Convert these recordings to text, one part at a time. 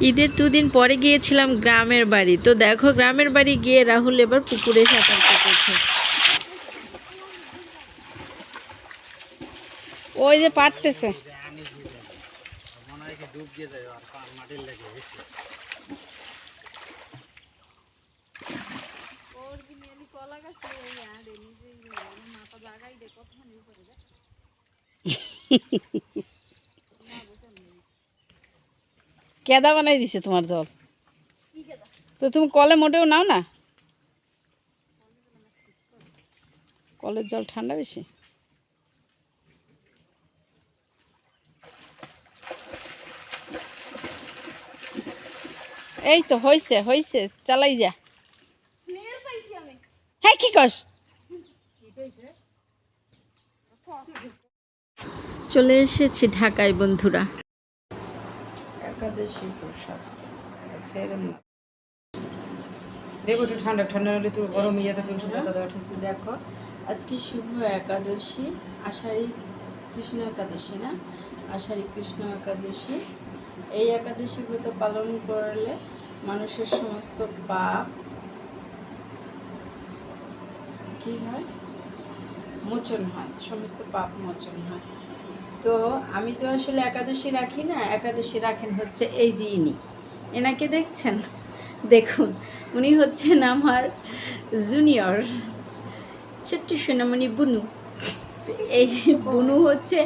ঈদের দুদিন পরে গিয়েছিলাম গ্রামের বাড়ি। তো দেখো গ্রামের বাড়ি গিয়ে রাহুল এবার পুকুরে সাঁতার কেটেছে। ওই যে পারতেছে। কেদা বানাই দিছে তোমার জল? তো তুমি কলে মোটেও নাও না? কলের জল ঠান্ডা বেশি? এই তো হয়েছে হয়েছে চালাই যা। হ্যাঁ কি কস? চলে এসেছি ঢাকায়, বন্ধুরা। একাদশী প্রসাদ আচ্ছা এরম না। দেখো একটু ঠান্ডা ঠান্ডা হলে তো গরম ইয়েতে তুলসী পাতা দেওয়া ঠিক দেখো, আজকে শুভ একাদশী, আষাঢ়ী কৃষ্ণ একাদশী না? আষাঢ়ী কৃষ্ণ একাদশী। এই একাদশী ব্রত পালন করলে মানুষের সমস্ত পাপ কি হয়? মোচন হয়, সমস্ত পাপ মোচন হয়। তো আমি তো আসলে একাদশী রাখি না, একাদশী রাখেন হচ্ছে এই যে ইনি। এনাকে দেখছেন? দেখুন, উনি হচ্ছেন আমার জুনিয়র ছোট্ট সোনামণি বুনু। এই বুনু হচ্ছে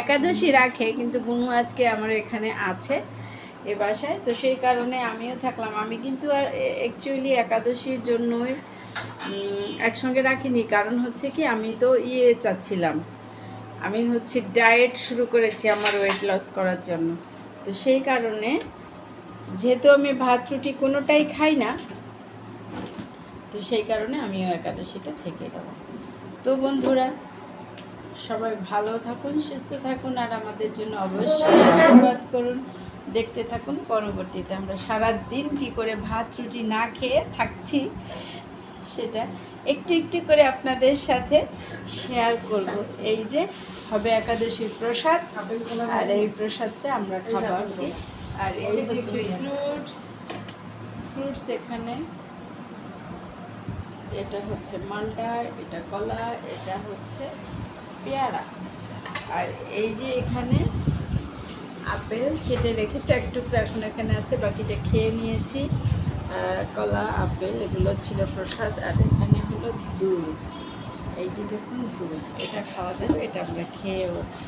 একাদশী রাখে, কিন্তু বুনু আজকে আমার এখানে আছে, এ বাসায়। তো সেই কারণে আমিও থাকলাম। আমি কিন্তু অ্যাকচুয়ালি একাদশীর জন্যই একসঙ্গে রাখিনি। কারণ হচ্ছে কি, আমি তো ইয়ে চাচ্ছিলাম। আমি হচ্ছে ডায়েট শুরু করেছি আমার ওয়েট লস করার জন্য। তো সেই কারণে যেহেতু আমি ভাত, রুটি কোনোটাই খাই না, তো সেই কারণে আমিও একাদশীটা থেকে গেল তো বন্ধুরা, সবাই ভালো থাকুন, সুস্থ থাকুন, আর আমাদের জন্য অবশ্যই আশীর্বাদ করুন। দেখতে থাকুন, পরবর্তীতে আমরা সারা দিন কী করে ভাত, রুটি না খেয়ে থাকছি। সেটা একটু একটু করে আপনাদের সাথে শেয়ার করব। এই যে হবে একাদশীর প্রসাদ আর এই প্রসাদটা আমরা খাব আর কি। আর এই হচ্ছে ফ্রুটস ফ্রুটস এখানে। এটা হচ্ছে মালটা এটা কলা এটা হচ্ছে পেয়ারা। আর এই যে এখানে আপেল কেটে রেখেছি এক টুকরো এখন এখানে আছে বাকিটা খেয়ে নিয়েছি। কলা আপেল এগুলো ছিল প্রসাদ আর এখানে হলো দুধ। এই যে দেখুন দুধ এটা খাওয়া যাবে এটা আমরা খেয়ে হচ্ছে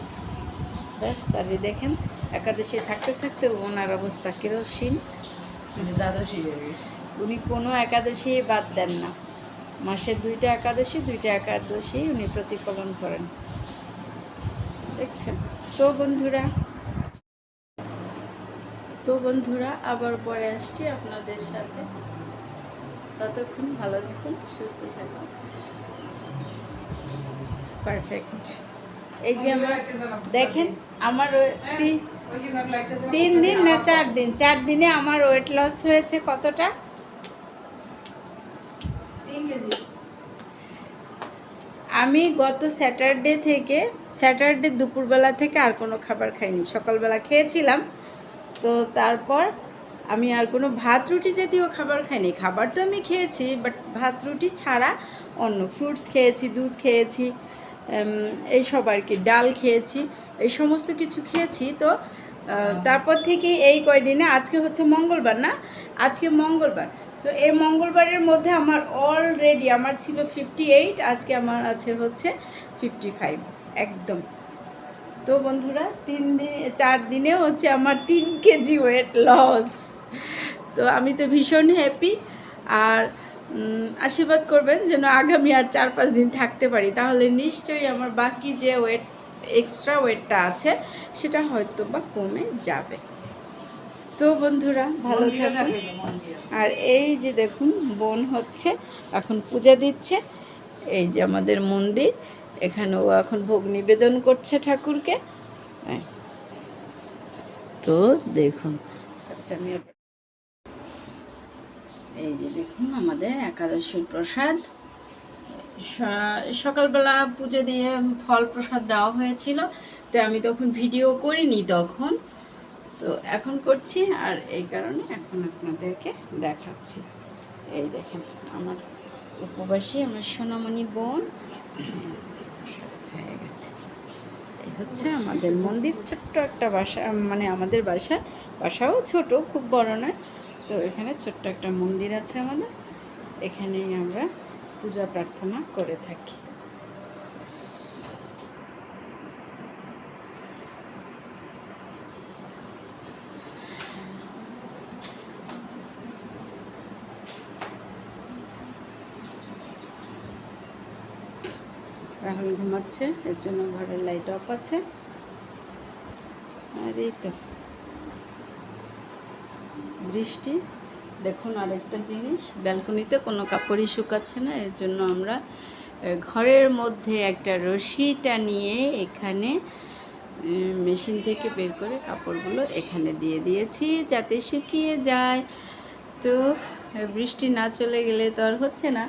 ব্যাস আর দেখেন একাদশী থাকতে থাকতে ওনার অবস্থা কেরোসিন। দ্বাদশী উনি কোনো একাদশী বাদ দেন না। মাসে দুইটা একাদশী দুইটা একাদশী উনি প্রতিফলন করেন। দেখছেন? তো বন্ধুরা তো বন্ধুরা আবার পরে আসছি আপনাদের সাথে। ততক্ষণ ভালো থাকুন সুস্থ থাকুন। পারফেক্ট এই যে আমার দেখেন আমার তিন দিন না চার দিন? চার দিনে আমার ওয়েট লস হয়েছে কতটা? আমি গত স্যাটারডে থেকে স্যাটারডে দুপুরবেলা থেকে আর কোনো খাবার খাইনি। সকালবেলা খেয়েছিলাম তো তারপর আমি আর কোনো ভাত রুটি জাতীয় খাবার খাইনি। খাবার তো আমি খেয়েছি বাট ভাত রুটি ছাড়া অন্য ফ্রুটস খেয়েছি দুধ খেয়েছি এইসব আর কি ডাল খেয়েছি এই সমস্ত কিছু খেয়েছি। তো তারপর থেকে এই কয়দিনে আজকে হচ্ছে মঙ্গলবার না? আজকে মঙ্গলবার। তো এই মঙ্গলবারের মধ্যে আমার অলরেডি আমার ছিল ফিফটি এইট আজকে আমার আছে হচ্ছে ফিফটি ফাইভ একদম। তো বন্ধুরা তিন দিন চার দিনে হচ্ছে আমার তিন কেজি ওয়েট লস তো আমি তো ভীষণ হ্যাপি আর আশীর্বাদ করবেন যেন আগামী আর চার পাঁচ দিন থাকতে পারি। তাহলে নিশ্চয়ই আমার বাকি যে ওয়েট এক্সট্রা ওয়েটটা আছে সেটা হয়তো বা কমে যাবে। তো বন্ধুরা ভালো থাকুন। আর এই যে দেখুন বোন হচ্ছে এখন পূজা দিচ্ছে। এই যে আমাদের মন্দির। এখানে ও এখন ভোগ নিবেদন করছে ঠাকুরকে। হ্যাঁ। তো দেখুন। আচ্ছা আমি এই যে দেখুন আমাদের একাদশীর প্রসাদ। সকালবেলা পুজো দিয়ে ফল প্রসাদ দেওয়া হয়েছিল তো আমি তখন ভিডিও করিনি তখন। তো এখন করছি আর এই কারণে এখন আপনাদেরকে দেখাচ্ছি। এই দেখেন আমার উপবাসী আমার সোনামণি বোন। হয়ে গেছে। এই হচ্ছে আমাদের মন্দির। ছোট্ট একটা বাসা মানে আমাদের বাসা। বাসাও ছোট খুব বড় নয়। তো এখানে ছোট্ট একটা মন্দির আছে আমাদের। এখানেই আমরা পূজা প্রার্থনা করে থাকি ব্যাস। রাহুল ঘুমাচ্ছে, এর জন্য ঘরের লাইট অফ আছে। আর এই তো, বৃষ্টি, দেখুন আরেকটা জিনিস, ব্যালকনিতে কোনো কাপড়ই শুকাচ্ছে না, এর জন্য আমরা ঘরের মধ্যে একটা রশি টানিয়ে এখানে মেশিন থেকে বের করে কাপড়গুলো এখানে দিয়ে দিয়েছি যাতে শুকিয়ে যায়। তো বৃষ্টি না চলে গেলে তো আর হচ্ছে না।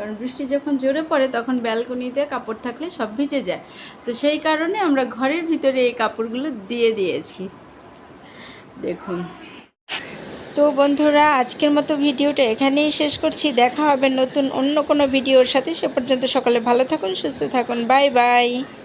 কারণ বৃষ্টি যখন জোরে পড়ে, তখন ব্যালকনিতে কাপড় থাকলে সব ভিজে যায়। তো সেই কারণে আমরা ঘরের ভিতরে এই কাপড়গুলো দিয়ে দিয়েছি। দেখুন। তো বন্ধুরা, আজকের মতো ভিডিওটা এখানেই শেষ করছি। দেখা হবে নতুন অন্য কোনো ভিডিওর সাথে। সে পর্যন্ত সকলে ভালো থাকুন, সুস্থ থাকুন। Bye bye.